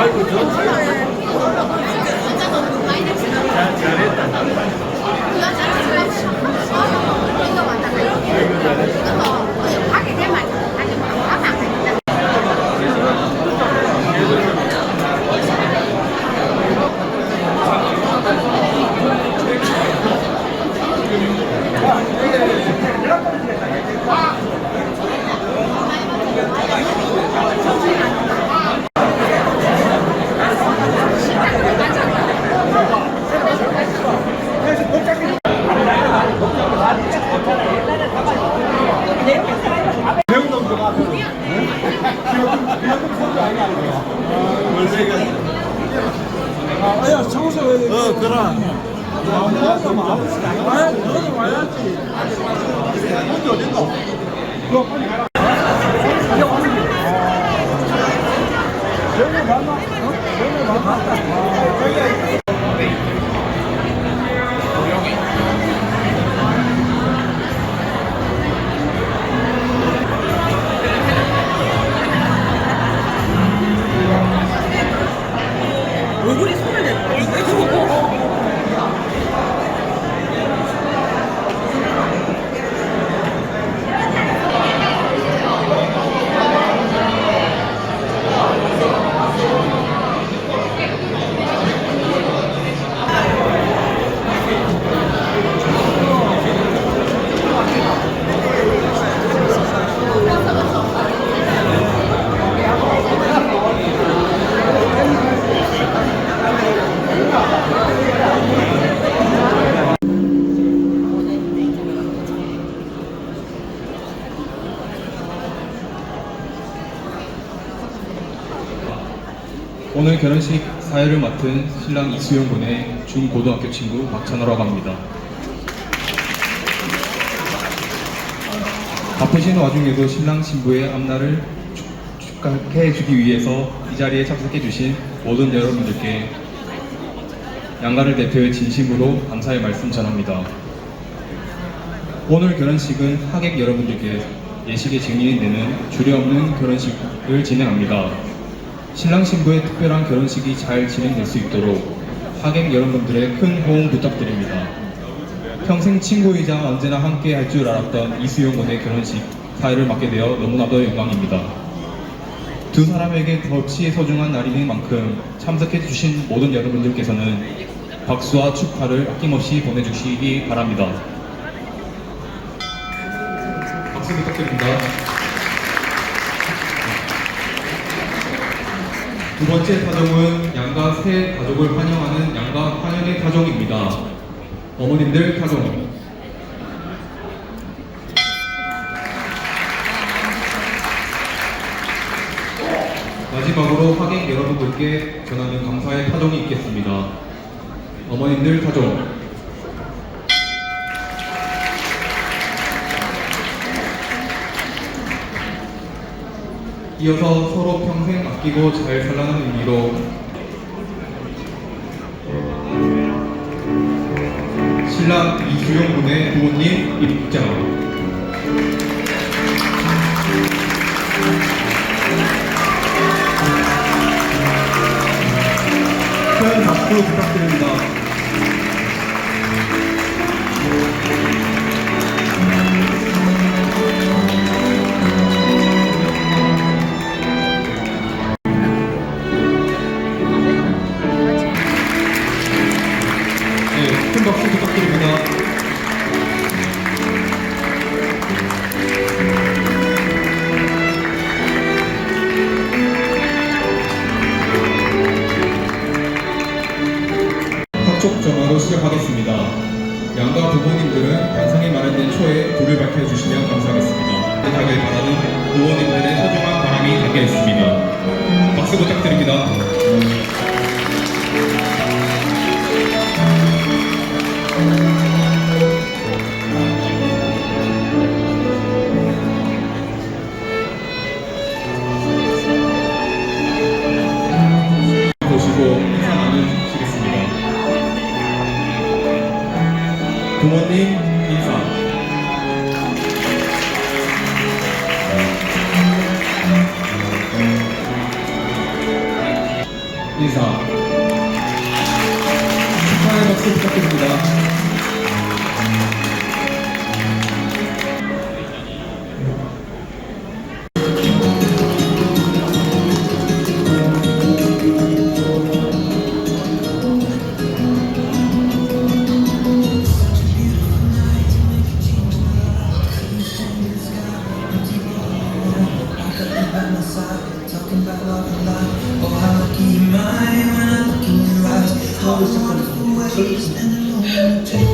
아이고, 저. 有空调啊，有空调啊。人能团吗？人能团团， 오늘 결혼식 사회를 맡은 신랑 이수영 군의 중고등학교 친구 박찬호라고 합니다. 바쁘신 와중에도 신랑 신부의 앞날을 축- 축하해 주기 위해서 이 자리에 참석해 주신 모든 여러분들께 양가를 대표해 진심으로 감사의 말씀 전합니다. 오늘 결혼식은 하객 여러분들께 예식의 증인이 되는 주례없는 결혼식을 진행합니다. 신랑 신부의 특별한 결혼식이 잘 진행될 수 있도록 하객 여러분들의 큰 호응 부탁드립니다. 평생 친구이자 언제나 함께 할 줄 알았던 이수영 군의 결혼식 사회를 맡게 되어 너무나도 영광입니다. 두 사람에게 덕시 소중한 날인 만큼 참석해 주신 모든 여러분들께서는 박수와 축하를 아낌없이 보내주시기 바랍니다. 박수 부탁드립니다. 두 번째 타종은 양가 새 가족을 환영하는 양가 환영의 타종입니다. 어머님들 타종. 마지막으로 하객 여러분들께 전하는 감사의 타종이 있겠습니다. 어머님들 타종. 이어서 서로 평생 아끼고 잘 살라는 의미로 신랑 이수영 군의 부모님 입장. 큰박 the wonderful? Ways and the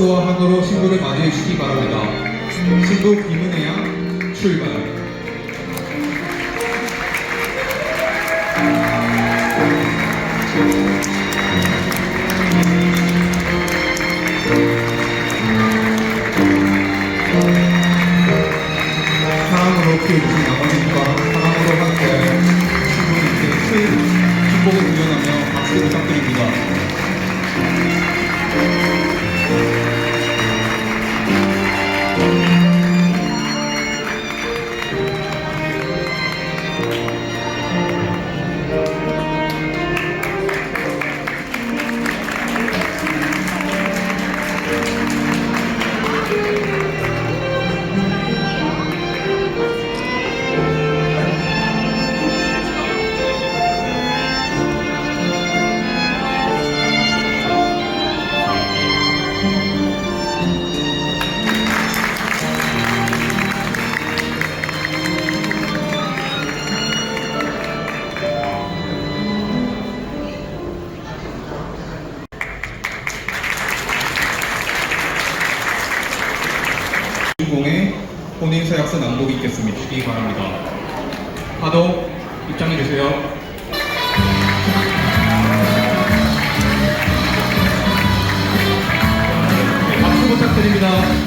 박수와 환호로 신부를 맞이해 주시기 바랍니다. 신부 김은혜 양 출발. 사랑으로 피해주신 아버님과 본인 서약서 낭독 있겠습니다. 이 바랍니다. 하도 입장해 주세요. 네, 박수 부탁드립니다.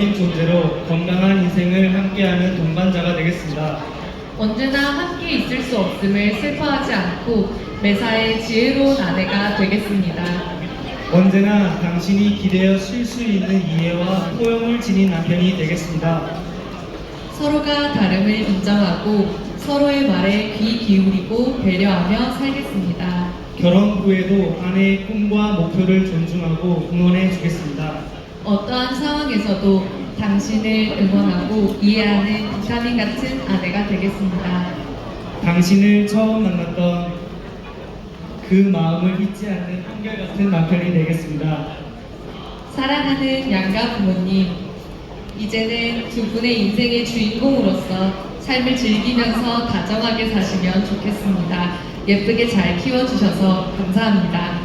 독립적인 존재로 건강한 인생을 함께하는 동반자가 되겠습니다. 언제나 함께 있을 수 없음을 슬퍼하지 않고 매사에 지혜로운 아내가 되겠습니다. 언제나 당신이 기대어 쉴 수 있는 이해와 포용을 지닌 남편이 되겠습니다. 서로가 다름을 인정하고 서로의 말에 귀 기울이고 배려하며 살겠습니다. 결혼 후에도 아내의 꿈과 목표를 존중하고 응원해 주겠습니다. 어떠한 상황에서도 당신을 응원하고 이해하는 비타민 같은 아내가 되겠습니다. 당신을 처음 만났던 그 마음을 잊지 않는 한결같은 남편이 되겠습니다. 사랑하는 양가 부모님, 이제는 두 분의 인생의 주인공으로서 삶을 즐기면서 다정하게 사시면 좋겠습니다. 예쁘게 잘 키워주셔서 감사합니다.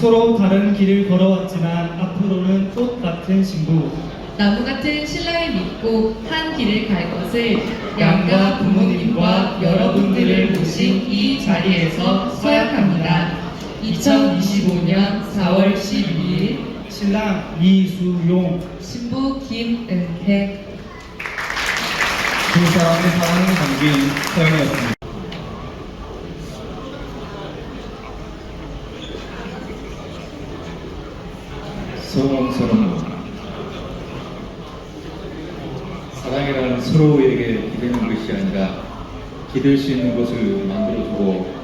서로 다른 길을 걸어왔지만 앞으로는 꽃 같은 신부, 나무 같은 신랑을 믿고 한 길을 갈 것을 양가 부모님과 여러분들을 모신 이 자리에서 서약합니다. 2025년 4월 12일 신랑 이수용, 신부 김은혜 두 사람의 사랑이 담긴 서연이었습니다. 서롱서롱 사랑이란 서로에게 기대는 것이 아니라 기댈 수 있는 곳을 만들어주고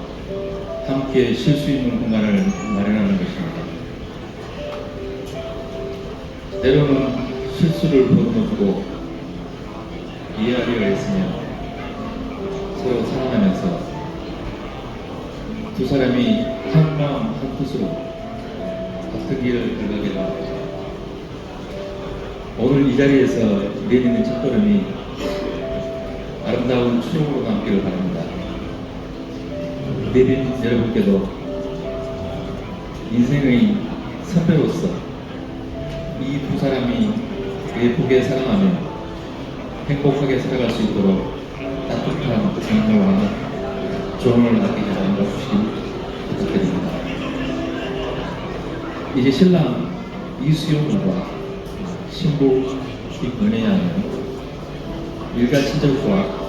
함께 쉴 수 있는 공간을 마련하는 것입니다. 때로는 실수를 보듬어주고 이해하려 했으며 서로 사랑하면서 두 사람이 한 마음 한 뜻으로 같은 길을 걸어가게 됩니다. 오늘 이 자리에서 내딛는 첫걸음이 아름다운 추억으로 남기를 바랍니다. 내빈 여러분께도 인생의 선배로서 이 두 사람이 예쁘게 사랑하며 행복하게 살아갈 수 있도록 따뜻한 격려와 조언을 아끼지 않아 주시기 부탁드립니다. 이제 신랑 이수용과 김은혜 양은 일가 친척과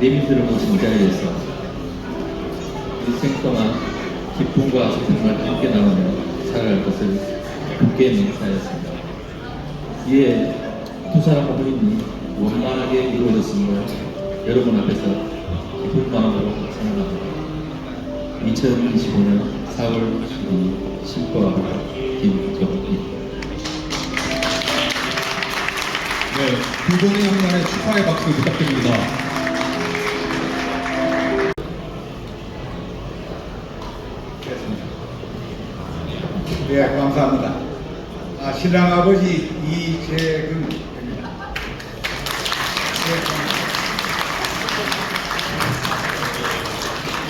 내민들을 이 자리에서 일생 동안 기쁨과 고생을 함께 나누며 살아갈 것을 굳게 맹세하였습니다. 이에 두 사람 어머님이 원만하게 이루어졌음을 여러분 앞에서 기쁜 마음으로 생각합니다. 2025년 4월 12일 신부와 김정희 네, 두 분의 한간의 축하의 박수 부탁드립니다. 네, 감사합니다. 아, 신랑 아버지 이재근 입니다. 네,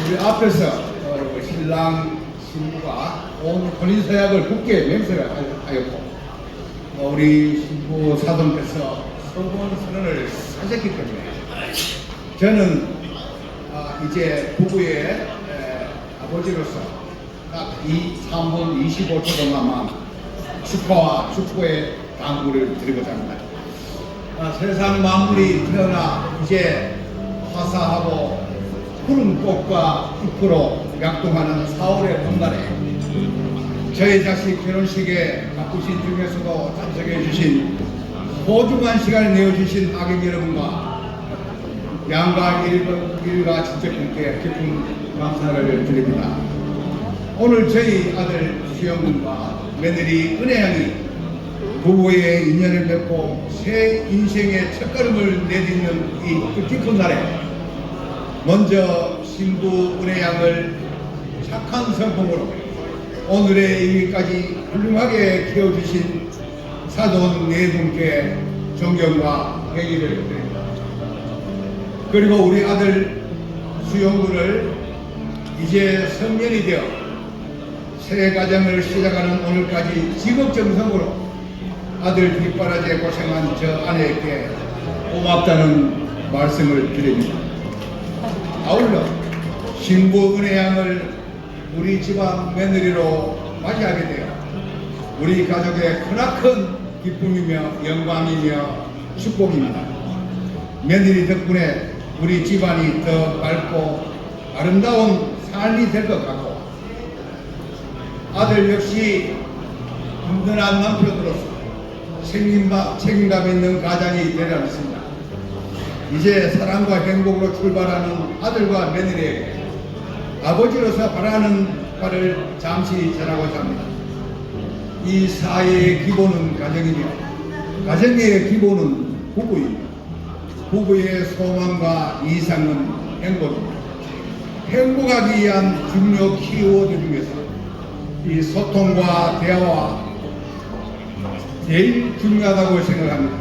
우리 앞에서 어, 신랑 신부가 온 혼인서약을 굳게 맹세를 하였고 어, 우리 신부 사돈께서 서본 선언을 하셨기 때문에 저는 아, 이제 부부의 에, 아버지로서 딱 이 3분 25초 동안만 축하와 축구의 당부를 드리고자 합니다. 아, 세상 만물이 태어나 이제 화사하고 푸른 꽃과 잎으로 약동하는 4월의 봄날에 저희 자식 결혼식에 바쁘신 중에서도 참석해 주신 소중한 시간을 내어주신 악인 여러분과 양가 일가 친척분께 깊은 감사를 드립니다. 오늘 저희 아들 수영군과 며느리 은혜양이 부부의 인연을 맺고 새 인생의 첫걸음을 내딛는 이 뜻깊은 날에 먼저 신부 은혜양을 착한 성품으로 오늘의 이기까지 훌륭하게 키워주신 사돈 네 분께 존경과 회의를 드립니다. 그리고 우리 아들 수영군을 이제 성년이 되어 새 가정을 시작하는 오늘까지 지극정성으로 아들 뒷바라지에 고생한 저 아내에게 고맙다는 말씀을 드립니다. 아울러 신부 은혜양을 우리 집안 며느리로 맞이하게 되어 우리 가족의 크나큰 기쁨이며 영광이며 축복입니다. 며느리 덕분에 우리 집안이 더 밝고 아름다운 삶이 될 것 같고 아들 역시 든든한 남편으로서 책임감, 책임감 있는 가장이 되려 믿습니다. 이제 사랑과 행복으로 출발하는 아들과 며느리에게 아버지로서 바라는 바를 잠시 전하고자 합니다. 이 사회의 기본은 가정이며 가정의 기본은 부부입니다. 부부의 소망과 이상은 행복입니다. 행복하기 위한 중요 키워드 중에서 이 소통과 대화와 제일 중요하다고 생각합니다.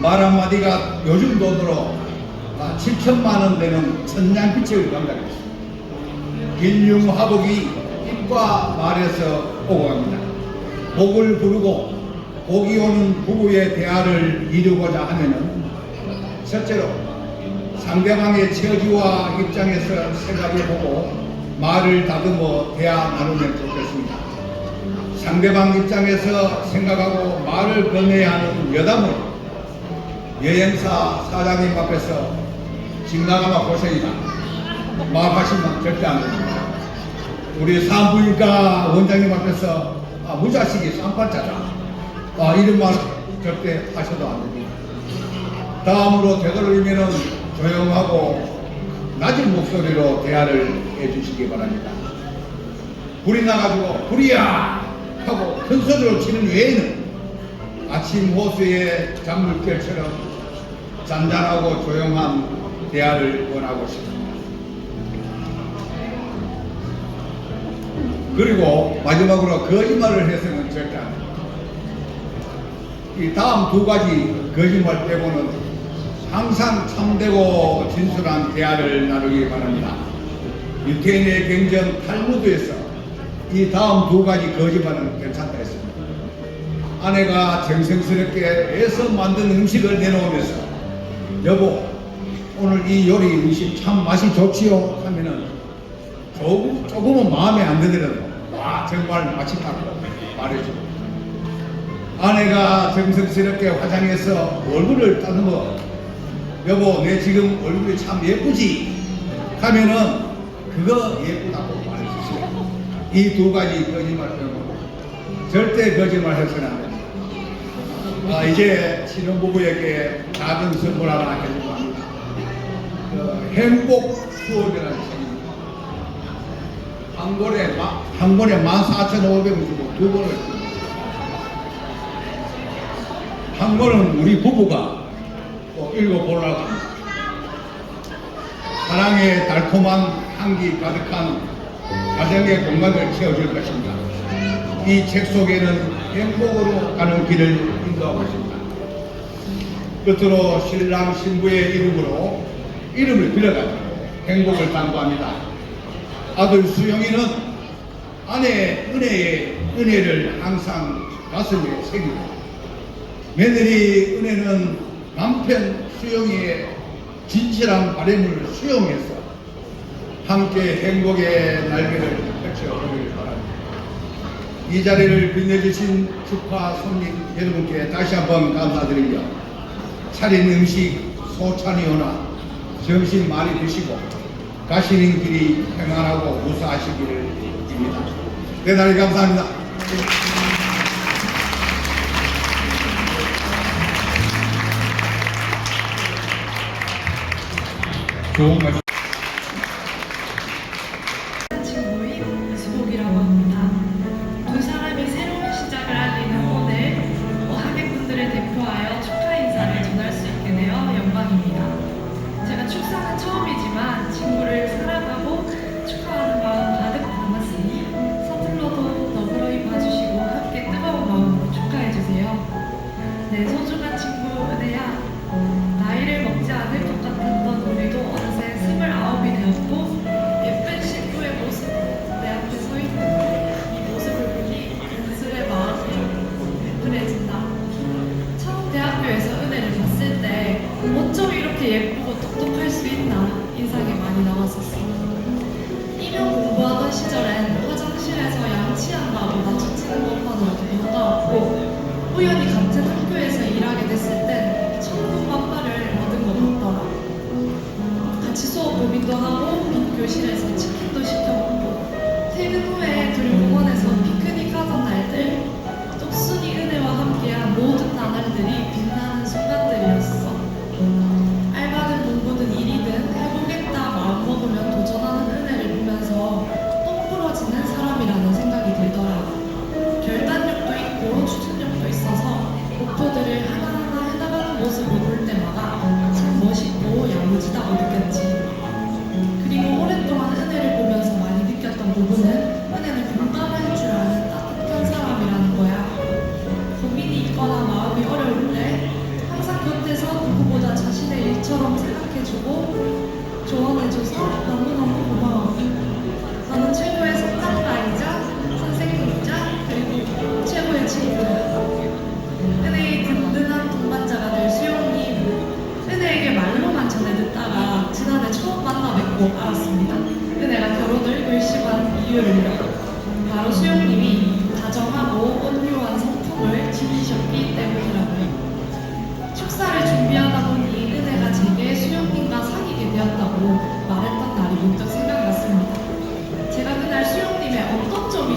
말 한마디가 요즘 돈으로 7천만 원 되는 천냥빛을 감당했습니다. 일융화복이 입과 말에서 오고 갑니다. 복을 부르고 복이 오는 부부의 대화를 이루고자 하면은 첫째로 상대방의 처지와 입장에서 생각해보고 말을 다듬어 대화 나누면 좋겠습니다. 상대방 입장에서 생각하고 말을 건네야 하는 여담을 여행사 사장님 앞에서 직나가마 고생이다. 말하시면 절대 안 됩니다. 우리 산부인과 원장님 앞에서 아, 무자식이 쌍팔자다. 아, 이런 말 절대 하셔도 안 됩니다. 다음으로 되도록이면 조용하고 낮은 목소리로 대화를 해주시기 바랍니다. 불이 나가지고 불이야 하고 큰 소리로 치는 외에는 아침 호수의 잔물결처럼 잔잔하고 조용한 대화를 원하고 싶습니다. 그리고 마지막으로 거짓말을 해서는 절대 안 됩니다. 이 다음 두 가지 거짓말 빼고는 항상 참되고 진솔한 대화를 나누기 바랍니다. 유태인의 경전 탈무드에서 이 다음 두 가지 거짓말은 괜찮다 했습니다. 아내가 정성스럽게 애써 만든 음식을 내놓으면서 여보 오늘 이 요리 음식 참 맛이 좋지요 하면은 조금, 조금은 마음에 안 들더라도 와 정말 맛있다고 말해주고. 아내가 정성스럽게 화장해서 얼굴을 따듬어. 여보 내 지금 얼굴이 참 예쁘지? 하면은 그거 예쁘다고 말해주세요. 이 두 가지 거짓말 빼고 절대 거짓말 해서는 안 됩니다. 아, 이제 신혼부부에게 작은 선물 하나 해주고 합니다. 그 행복 수업이라는 한 마- 한 권에 14,500원 주고 두 줍니다. 한 권은 우리 부부가 합니다. 사랑의 달콤한 향기 가득한 가정의 공간을 채워줄 것입니다. 이 책 속에는 행복으로 가는 길을 인도하고 있습니다. 끝으로 신랑 신부의 이름으로 이름을 빌어가지고 행복을 당부합니다. 아들 수영이는 아내의 은혜의 은혜를 항상 가슴에 새기고 며느리 은혜는 남편 수영이의 진실한 바램을 수용해서 함께 행복의 날개를 펼쳐보기를 바랍니다. 이 자리를 빛내주신 축하 손님 여러분께 다시 한번 감사드리며 차린 음식 소찬이 오나 점심 많이 드시고 가시는 길이 평안하고 무사하시기를 빕니다. 대단히 감사합니다. 좋은 말씀.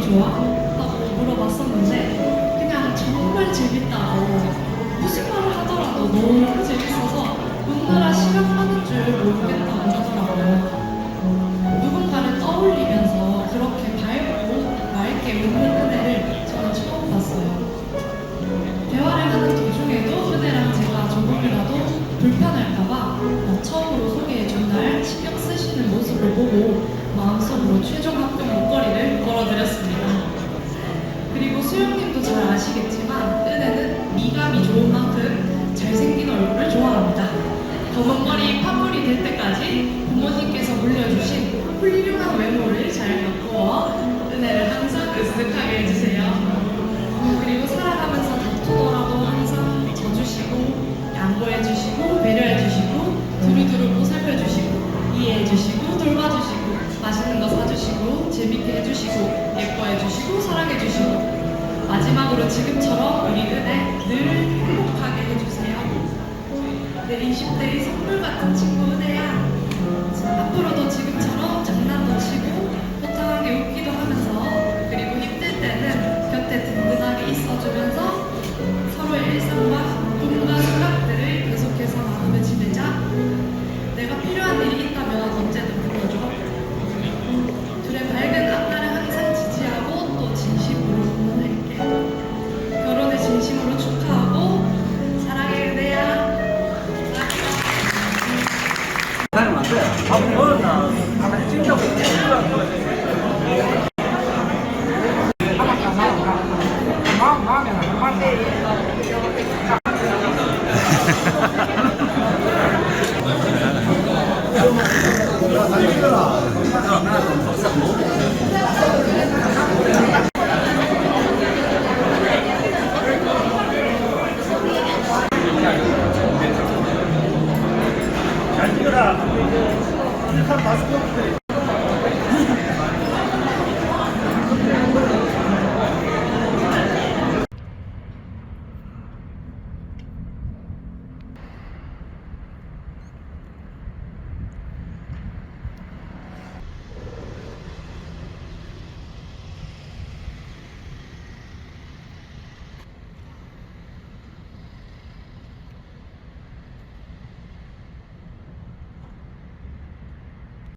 좋아? 재밌게 해주시고 예뻐해주시고 사랑해주시고 마지막으로 지금처럼 우리 은혜 늘 행복하게 해주세요 내 20대의 선물 같은 친구 은혜야 妈，妈，妈，妈，妈，妈，妈，妈，